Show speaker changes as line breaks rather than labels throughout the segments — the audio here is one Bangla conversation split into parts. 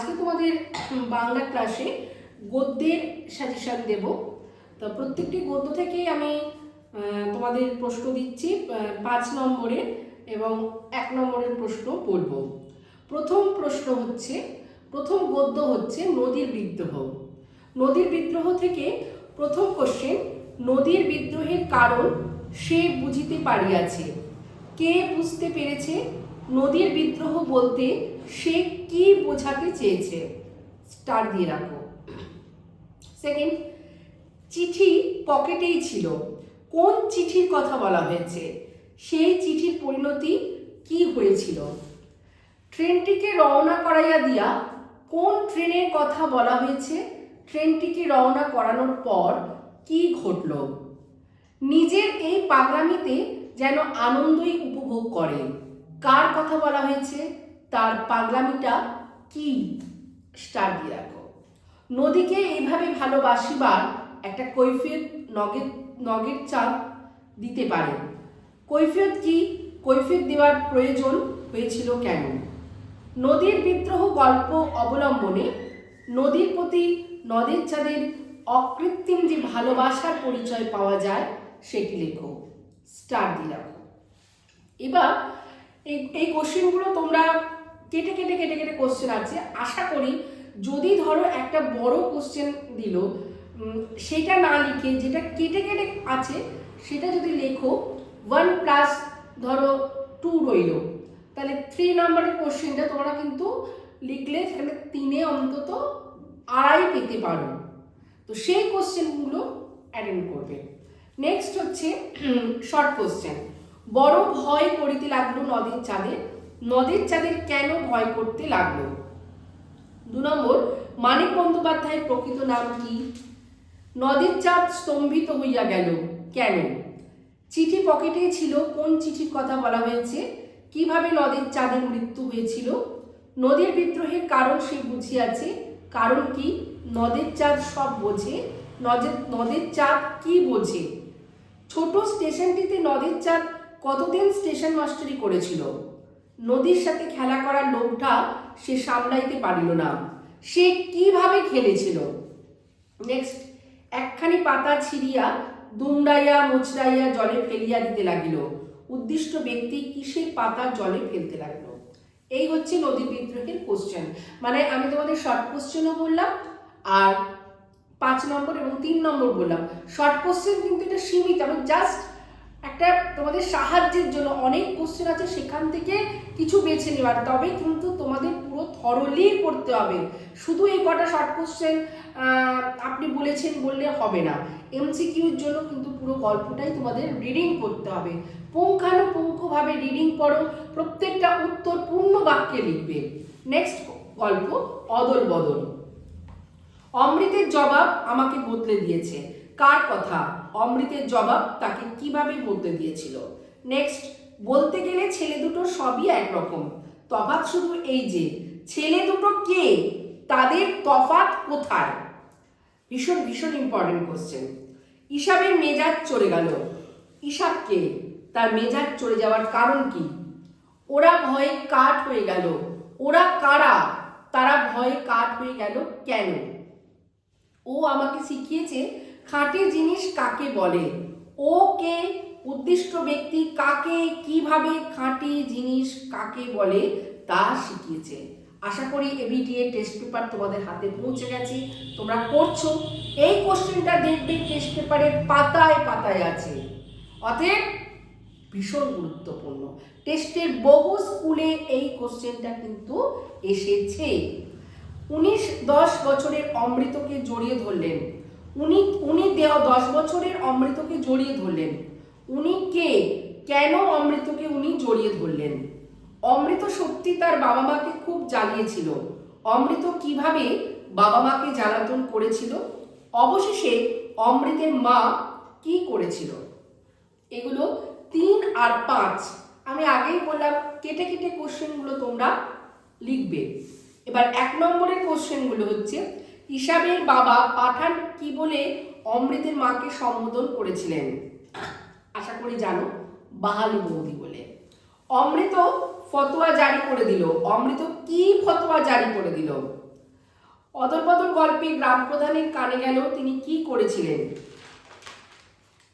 আজকে তোমাদের বাংলা ক্লাসে গদ্যের সাজেশন দেব। তো প্রত্যেকটি গদ্য থেকেই আমি তোমাদের প্রশ্ন দিচ্ছি পাঁচ নম্বরের এবং এক নম্বরের প্রশ্ন বলব প্রথম প্রশ্ন হচ্ছে, প্রথম গদ্য হচ্ছে নদীর বিদ্রোহ। নদীর বিদ্রোহ থেকে প্রথম কোশ্চেন নদীর বিদ্রোহের কারণ সে বুঝিতে পারিয়াছে। কে বুঝতে পেরেছে? নদীর বিদ্রোহ বলতে সে কি বোঝাতে চেয়েছে? স্টার দিয়ে রাখো। সেকেন্ড চিঠি পকেটেই ছিল। কোন চিঠির কথা বলা হয়েছে? সেই চিঠির পরিণতি কি হয়েছিল? ট্রেনটিকে রওনা করাইয়া দিয়া কোন ট্রেনের কথা বলা হয়েছে? ট্রেনটিকে রওনা করানোর পর কি ঘটল? নিজের এই পাগলামিতে যেন আনন্দই উপভোগ করে। কার কথা বলা হয়েছে? তার পাগলামিটা কি? স্টার দিয়ে রাখো নদীকে এইভাবে ভালোবাসিবার একটা কৈফিয়ত নগের নগের চাপ দিতে পারে। কৈফিয়ত কি? কৈফিয়ত দেওয়ার প্রয়োজন হয়েছিল কেন? নদীর বিদ্রোহ গল্প অবলম্বনে নদীর প্রতি নদের চাঁদের অকৃত্রিম যে ভালোবাসার পরিচয় পাওয়া যায়, সেটি লেখো। স্টার দিয়ে রাখো এবার এই এই কোশ্চেনগুলো তোমরা কেটে কেটে কেটে কেটে কোশ্চেন আছে। আশা করি যদি ধরো একটা বড় কোশ্চেন দিল সেটা না লিখে, যেটা কেটে কেটে আছে, সেটা যদি লেখো ওয়ান প্লাস ধরো টু রইল, তাহলে থ্রি নাম্বারের কোশ্চেনটা তোমরা কিন্তু লিখলে সেখানে তিনে অন্তত আড়াই পেতে পারো। তো সেই কোশ্চেনগুলো অ্যাটেন্ড করবে। নেক্সট হচ্ছে শর্ট কোশ্চেন বড় ভয় করিতে লাগল নদীর চাঁদের নদীর চাঁদের কেন ভয় করতে লাগল? দু নম্বর, মানিক বন্দ্যোপাধ্যায়ের প্রকৃত নাম কি? নদীর চাঁদ স্তম্ভিত হইয়া গেল। কেন? চিঠি পকেটে ছিল, কোন চিঠির কথা বলা হয়েছে? কীভাবে নদীর চাঁদের মৃত্যু হয়েছিল? নদীর বিদ্রোহের কারণ সে বুঝিয়াছে। কারণ কি? নদের চাঁদ সব বোঝে। নদের নদের চাঁদ কি বোঝে? ছোট স্টেশনটিতে নদের চাঁদ কতদিন স্টেশন মাস্টারি করেছিল? নদীর সাথে খেলা করার লোভটা সে সামলাইতে পারিল না। সে কীভাবে খেলেছিল? নেক্সট একখানি পাতা ছিঁড়িয়া, দুমড়াইয়া, মুচড়াইয়া জলে ফেলিয়া দিতে লাগিল। উদ্দিষ্ট ব্যক্তি কিসের পাতা জলে ফেলতে লাগল? এই হচ্ছে নদী বিদ্রোহের কোশ্চেন মানে আমি তোমাদের শর্ট কোশ্চেনও বললাম, আর পাঁচ নম্বর এবং তিন নম্বর বললাম। শর্ট কোশ্চেন কিন্তু এটা সীমিত, আমি জাস্ট একটা তোমাদের সাহায্যের জন্য অনেক কোশ্চেন আছে, সেখান থেকে কিছু বেছে নেওয়ার। তবে কিন্তু তোমাদের পুরো থরলি পড়তে হবে। শুধু এই কটা শর্ট কোশ্চেন আপনি বলেছেন বললে হবে না। এমসিকিউর জন্য কিন্তু পুরো গল্পটাই তোমাদের রিডিং করতে হবে। পুঙ্খানুপুঙ্খভাবে রিডিং পড়ো, প্রত্যেকটা উত্তর পূর্ণ বাক্যে লিখবে। নেক্সট গল্প, অদল বদল। অমৃতের জবাব আমাকে বদলে দিয়েছে। কার কথা? অমৃতের জবাব তাকে কীভাবে বলতে দিয়েছিল? নেক্সট বলতে গেলে ছেলে দুটো সবই একরকম। তফাৎ শুধু এই যে, ছেলে দুটো কে? তাদের তফাৎ কোথায়? ভীষণ ভীষণ ইম্পর্টেন্ট কোশ্চেন ইসাবের মেজাজ চলে গেল। ইসাব কে? তার মেজাজ চলে যাওয়ার কারণ কি? ওরা ভয়ে কাঠ হয়ে গেল। ওরা কারা? তারা ভয়ে কাঠ হয়ে গেল কেন? ও আমাকে শিখিয়েছে খাঁটি জিনিস কাকে বলে? ও কে? উদ্দিষ্ট ব্যক্তি কাকে? কীভাবে খাঁটি জিনিস কাকে বলে? তা শিখিয়েছে। আশা করি এবিটিএ টেস্ট পেপার তোমাদের হাতে পৌঁছে গেছে। তোমরা করছ। এই কোশ্চেনটা দেখবে টেস্ট পেপারের পাতায় পাতায় আছে। অতএব ভীষণ গুরুত্বপূর্ণ। টেস্টের বহু স্কুলে এই কোশ্চেনটা কিন্তু এসেছে। উনিশ দশ বছরের অমৃতকে জড়িয়ে ধরলেন। উনি উনি দেওয়া দশ বছরের অমৃতকে জড়িয়ে ধরলেন। উনি কে? কেন অমৃতকে উনি জড়িয়ে ধরলেন? অমৃত সত্যি তার বাবা মাকে খুব জ্বালিয়েছিল অমৃত কীভাবে বাবা মাকে জ্বালাতন করেছিল? অবশেষে অমৃতের মা কি করেছিল? এগুলো তিন আর পাঁচ। আমি আগেই বললাম, কেটে কেটে কোশ্চেনগুলো তোমরা লিখবে। এবার এক নম্বরের কোশ্চেনগুলো হচ্ছে হিসাবের বাবা পাঠান কি বলে অমৃতের মাকে সম্বোধন করেছিলেন? আশা করি জানো, বাহালি বৌদি বলে। অমৃত ফতোয়া জারি করে দিল। অমৃত কি ফতোয়া জারি করে দিল? অদলবদল গল্পে গ্রাম প্রধানের কানে গেল তিনি কি করেছিলেন?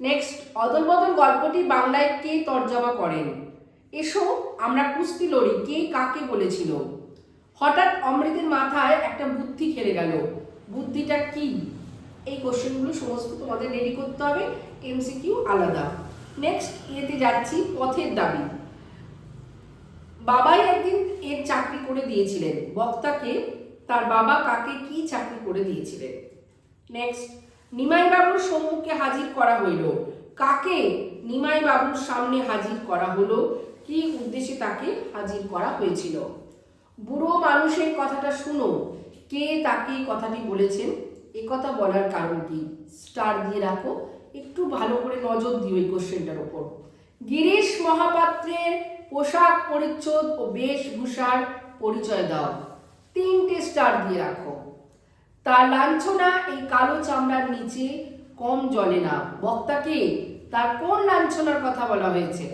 নেক্সট অদলবদল গল্পটি বাংলায় কে তর্জমা করেন? এসো, আমরা কুস্তি লড়ি, কে কাকে বলেছিল? হঠাৎ অমৃতের মাথায় একটা বুদ্ধি খেলে গেল। বুদ্ধিটা কি? এই কোশ্চেনগুলো সমস্ত তোমাদের রেডি করতে হবে। এমসিকিউ আলাদা। নেক্সট এতে যাচ্ছি পথের দাবি। বাবাই একদিন এর চাকরি করে দিয়েছিলেন। বক্তাকে তার বাবা কাকে কি চাকরি করে দিয়েছিলেন। নেক্সট নিমাই বাবুর সম্মুখে হাজির করা হইল। কাকে নিমাই বাবুর সামনে হাজির করা হলো? কি উদ্দেশ্যে তাকে হাজির করা হয়েছিল? বুড়ো মানুষের কথাটা শুনো। কে তাকে কথাটি বলেছেন? এ কথা বলার কারণ কি? স্টার দিয়ে রাখো, একটু ভালো করে নজর দিও এই কোশ্চেনটার ওপর গিরিশ মহাপাত্রের পোশাক পরিচ্ছদ ও বেশভূষার পরিচয় দাও। তিনটে স্টার দিয়ে রাখো। তার লাঞ্ছনা এই কালো চামড়ার নিচে কম জলে না। বক্তাকে তার কোন লাঞ্ছনার কথা বলা হয়েছে?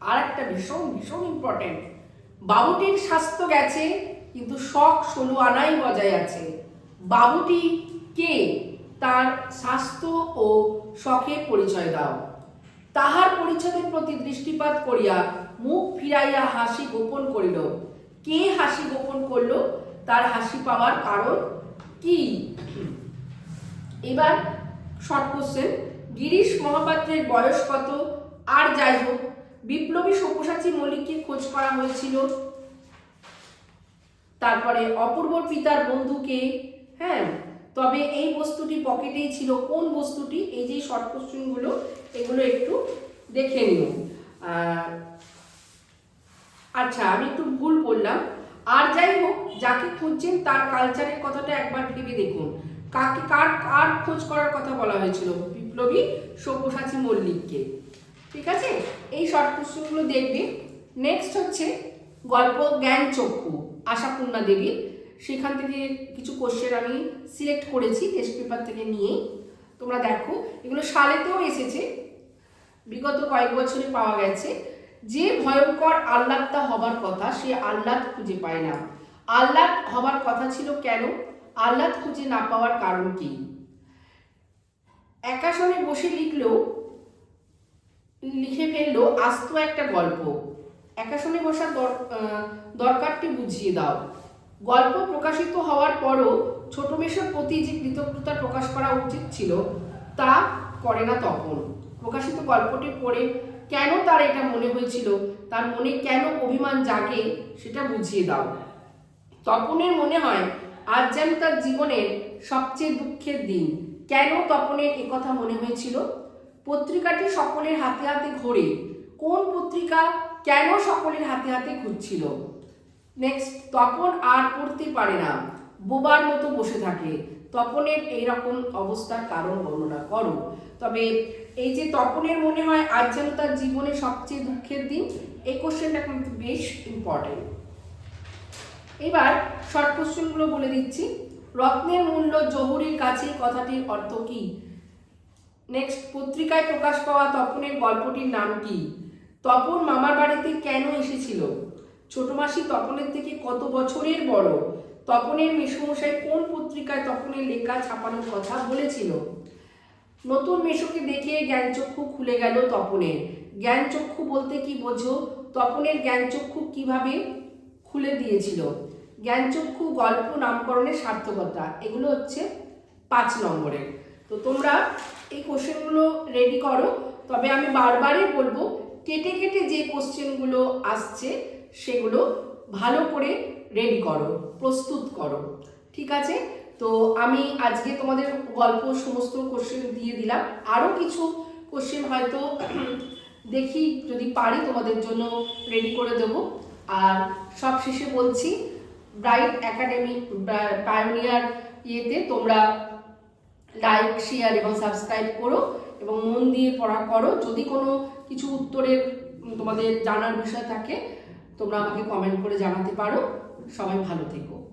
আর একটা ভীষণ ভীষণ ইম্পর্টেন্ট বাবুটির স্বাস্থ্য গেছে কিন্তু শখ ষোলো আনাই বজায় আছে। বাবুটি কে? তার স্বাস্থ্য ও শখের পরিচয় দাও। তাহার পরিচয়ের প্রতি দৃষ্টিপাত করিয়া মুখ ফিরাইয়া হাসি গোপন করিল। কে হাসি গোপন করল? তার হাসি পাওয়ার কারণ কি? এবার শর্ট কোশ্চেন গিরিশ মহাপাত্রের বয়স কত? আর যাই হোক, বিপ্লবী সব্যসাচী মল্লিককে খোঁজ করা হয়েছিল তারপরে অপূর্বর পিতার বন্ধুকে হ্যাঁ তবে এই বস্তুটি পকেটেই ছিল। কোন বস্তুটি? এই যে শর্ট কোশ্চেনগুলো এগুলো একটু দেখে নিও আচ্ছা আমি একটু ভুল বললাম। আর যাই হোক, যাকে খুঁজছেন তার কালচারের কথাটা একবার ভেবে দেখুন। কাকে, কার কার খোঁজ করার কথা বলা হয়েছিল? বিপ্লবী সব্যসাচী মল্লিককে। ঠিক আছে? এই শর্ট কোশ্চেনগুলো দেখবে নেক্সট হচ্ছে গল্প জ্ঞান চক্ষু আশাপূর্ণা দেবীর সেখান থেকে কিছু কোশ্চেন আমি সিলেক্ট করেছি টেস্ট পেপার থেকে নিয়ে। তোমরা দেখো, এগুলো সালেতেও এসেছে। বিগত কয়েক বছরে পাওয়া গেছে। যে ভয়ঙ্কর আহ্লাদটা হবার কথা, সে আহ্লাদ খুঁজে পায় না। আহ্লাদ হবার কথা ছিল কেন? আহ্লাদ খুঁজে না পাওয়ার কারণ কি? একাশনে বসে লিখলেও, লিখে ফেলল আস্ত একটা গল্প। একাশনে বসার দর- দরকারটি বুঝিয়ে দাও। গল্প প্রকাশিত হওয়ার পরও ছোট মেশোর প্রতি যে কৃতজ্ঞতা প্রকাশ করা উচিত ছিল, তা করে না তখন প্রকাশিত গল্পটি পড়ে কেন তার এটা মনে হয়েছিল, তার মনে কেন অভিমান জাগে, সেটা বুঝিয়ে দাও। তপনের মনে হয়, আজ যেন তার জীবনের সবচেয়ে দুঃখের দিন। কেন তপনের একথা মনে হয়েছিল? পত্রিকাটি সকলের হাতে হাতে ঘোরে। কোন পত্রিকা কেন সকলের হাতে হাতে খুঁজছিল? নেক্সট তপন আর পড়তে পারে না। বোবার মতো বসে থাকে। তপনের এইরকম অবস্থার কারণ বর্ণনা করো। তবে এই যে তপনের মনে হয়, আজ যেন তার জীবনের সবচেয়ে দুঃখের দিন, এই কোশ্চেনটা কিন্তু বেশ ইম্পর্টেন্ট এবার শর্ট কোশ্চেনগুলো বলে দিচ্ছি। রত্নের মূল্য জহুরির কাছে কথাটির অর্থ কি? নেক্সট পত্রিকায় প্রকাশ পাওয়া তপনের গল্পটির নাম কি? তপন মামার বাড়িতে কেন এসেছিল? ছোট মাসি তপনের থেকে কত বছরের বড়? তপনের মেসমশাই কোন পত্রিকায় তপনের লেখা ছাপানোর কথা বলেছিল? নতুন মেশোকে দেখে জ্ঞানচক্ষু খুলে গেল তপনের। জ্ঞানচক্ষু বলতে কি বোঝো? তপনের জ্ঞানচক্ষু কীভাবে খুলে দিয়েছিল? জ্ঞানচক্ষু গল্প নামকরণের সার্থকতা, এগুলো হচ্ছে পাঁচ নম্বরের। তো তোমরা এই কোশ্চেনগুলো রেডি করো, তবে আমি বারবারই বলব কেটে কেটে যে কোশ্চেনগুলো আসছে, সেগুলো ভালো করে রেডি করো, প্রস্তুত করো। ঠিক আছে? তো আমি আজকে তোমাদের গল্প সমস্ত কোশ্চেন দিয়ে দিলাম। আরও কিছু কোশ্চেন হয়তো দেখি, যদি পারি তোমাদের জন্য রেডি করে দেবো। আর সব শেষে বলছি ব্রাইট একাডেমি পায়োনিয়ার ইয়েতে তোমরা লাইক শেয়ার এবং সাবস্ক্রাইব করো। এবং মন দিয়ে পড়া করো। যদি কোনো কিছু উত্তরের তোমাদের জানার বিষয় থাকে, তোমরা আমাকে কমেন্ট করে জানাতে পারো। সবাই ভালো থেকো।